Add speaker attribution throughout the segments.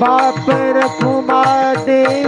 Speaker 1: बाप रखुमा देवीवर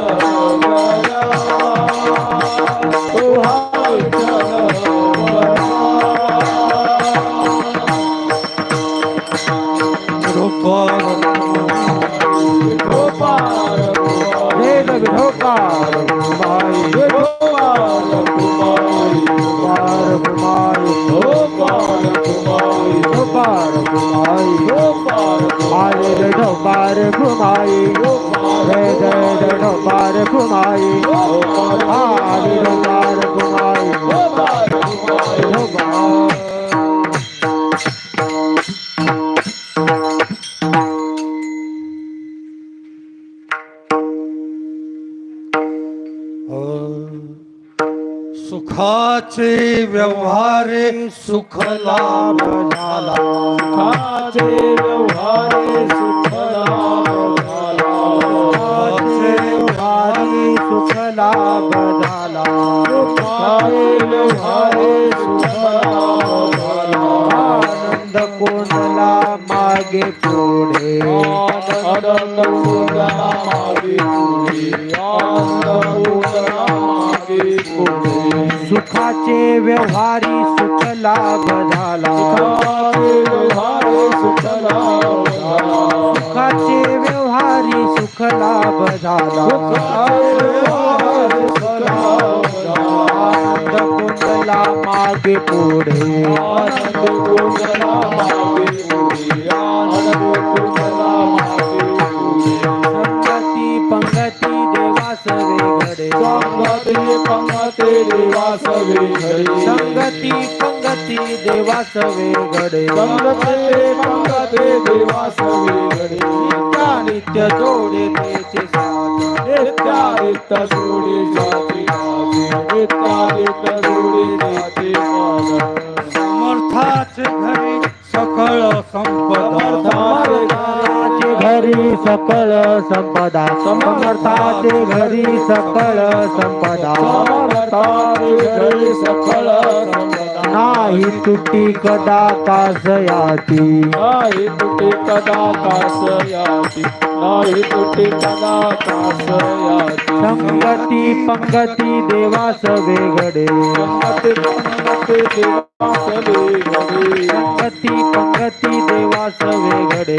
Speaker 1: ढोकार ढोकार हे लग ढोकार माई ढोकार माई ढोकार माई ढोकार माई घुमाई घुमाई
Speaker 2: सुखाचे व्यवहारे सुख लाभ झाला.
Speaker 1: सुखाचे वारी सुख लाभ झाला. आनंद कोणला मागे पुढे? सुखाचे व्यवहारी सुख लाभ झाला. सुखाचे व्यवहारी सुख लाभ झाला. आनंद कुंडला मागे पुढे. पंगती देवास वेगळे संगती पंगती देवास वेगळे नित्य जोडे त्याचे साथ.
Speaker 2: नित्या समर्थाच घरी सकळ संपदा.
Speaker 1: घरी सकळ संपदा. समर्थाचे घरी सकळ संपदा. नाही तुटी कदा कासयाती.
Speaker 3: नाही तुटे कदा कासयाती. नाही तुटे कदा कासयाती.
Speaker 1: संगती पंगती देवास वेगळे
Speaker 3: संगते संगते देवास वेगळे
Speaker 1: संगती पंगती देवास वेगळे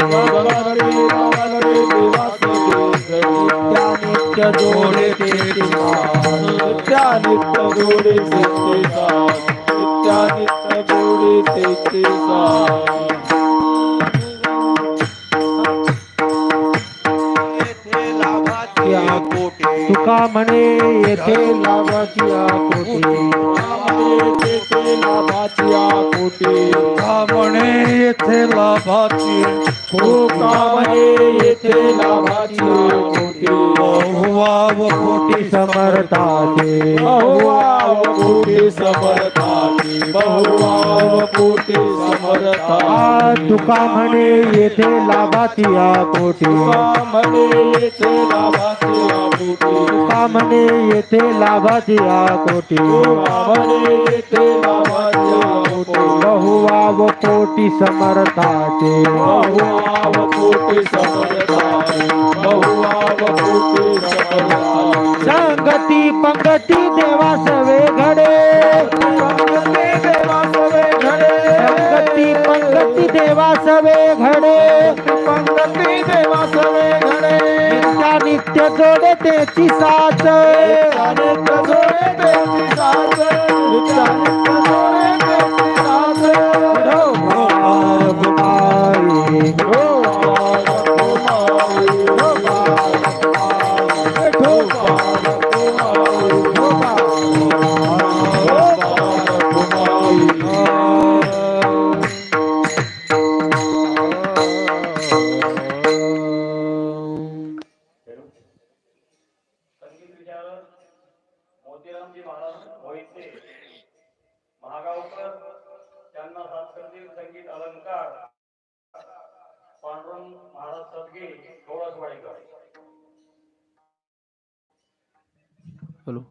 Speaker 1: जोडे साथ.
Speaker 3: नित्या नित्य जोडे साथ नित्या नित्य जोडे तेचे साथ
Speaker 1: तुका म्हणे येथे लाभाची या कोटी
Speaker 3: तेथे लाभाची कोटी
Speaker 2: का म्हणे येथे लाभाची
Speaker 3: हो कामने येथे लाभाची कोटी
Speaker 2: बहुवाव
Speaker 1: कोटी समर्थाचे
Speaker 3: बहुवाव कोटी समर्थाची बहुवाव कोटी समर्था
Speaker 1: आ तुका म्हणे येथे लाभाची या कोटी।
Speaker 3: कामने येथे लाभाची कोटी।
Speaker 1: तुका म्हणे येथे लाभाची या कोटी।
Speaker 3: कामने येथे कोटी
Speaker 1: बहुआव कोटि
Speaker 3: समरता के। बहुआव कोटि समरता
Speaker 1: संगति पंगति देवा सवे
Speaker 3: घरे देवा सवे घड़े।
Speaker 1: संगति पंगति देवा सवे
Speaker 4: घड़े। पंगति देवा सवे
Speaker 1: नित्य जोड़े तेची साथ नित्य जोड़े
Speaker 5: पांडुरंग महाराज सदगे थोडसवाडीकर
Speaker 1: हॅलो।